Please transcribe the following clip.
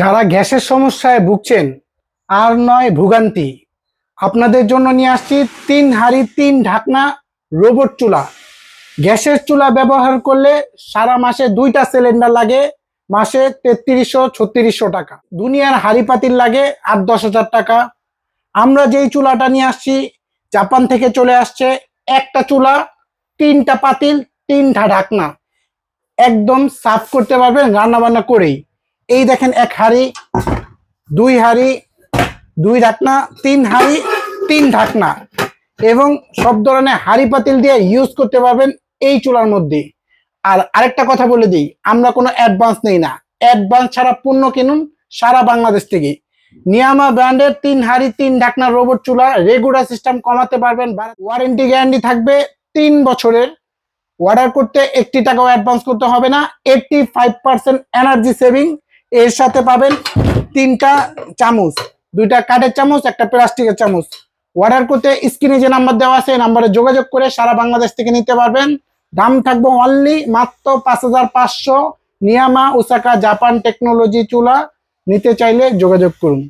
যারা গ্যাসের সমস্যায় ভুগছেন, আর নয় ভোগান্তি। আপনাদের জন্য নিয়ে আসছি তিন হাড়ি, তিন ঢাকনা রোবট চুলা। গ্যাসের চুলা ব্যবহার করলে সারা মাসে দুইটা সিলিন্ডার লাগে, মাসে তেত্রিশশো, ছত্রিশশো টাকা। দুনিয়ার হাড়ি পাতিল লাগে আট, দশ হাজার টাকা। আমরা যেই চুলাটা নিয়ে আসছি, জাপান থেকে চলে আসছে একটা চুলা, তিনটা পাতিল, তিনটা ঢাকনা। একদম সাফ করতে পারবেন, রান্নাবান্না করেই। এই দেখেন এক হাড়ি, দুই হাড়ি, দুই ঢাকনা, তিন হাড়ি, তিন ঢাকনা। এবং সব ধরনের হাড়ি পাতিল দিয়ে ইউজ করতে পারবেন এই চুলার মধ্যে। আর আরেকটা কথা বলে দিই, আমরা কোনো অ্যাডভান্স নেই না। অ্যাডভান্স ছাড়া পণ্য কিনুন সারা বাংলাদেশ থেকে। নিয়ামা ব্র্যান্ডের তিন হাড়ি, তিন ঢাকনা রোবট চুলা রেগুলার সিস্টেম কমাতে পারবেন। ওয়ারেন্টি গ্যারান্টি থাকবে তিন বছরের। অর্ডার করতে একটি টাকাও অ্যাডভান্স করতে হবে না। Eighty five percent energy saving এর সাথে পাবেন তিনটা চামচ, দুইটা কাঠের চামচ, একটা প্লাস্টিকের চামচ। অর্ডার করতে স্ক্রিনে যে নাম্বার দেওয়া আছে, এই নাম্বারে যোগাযোগ করে সারা বাংলাদেশ থেকে নিতে পারবেন। দাম থাকবে অনলি মাত্র পাঁচ হাজার পাঁচশো। নিয়ামা, ওসাকা, জাপান টেকনোলজি চুলা। নিতে চাইলে যোগাযোগ করুন।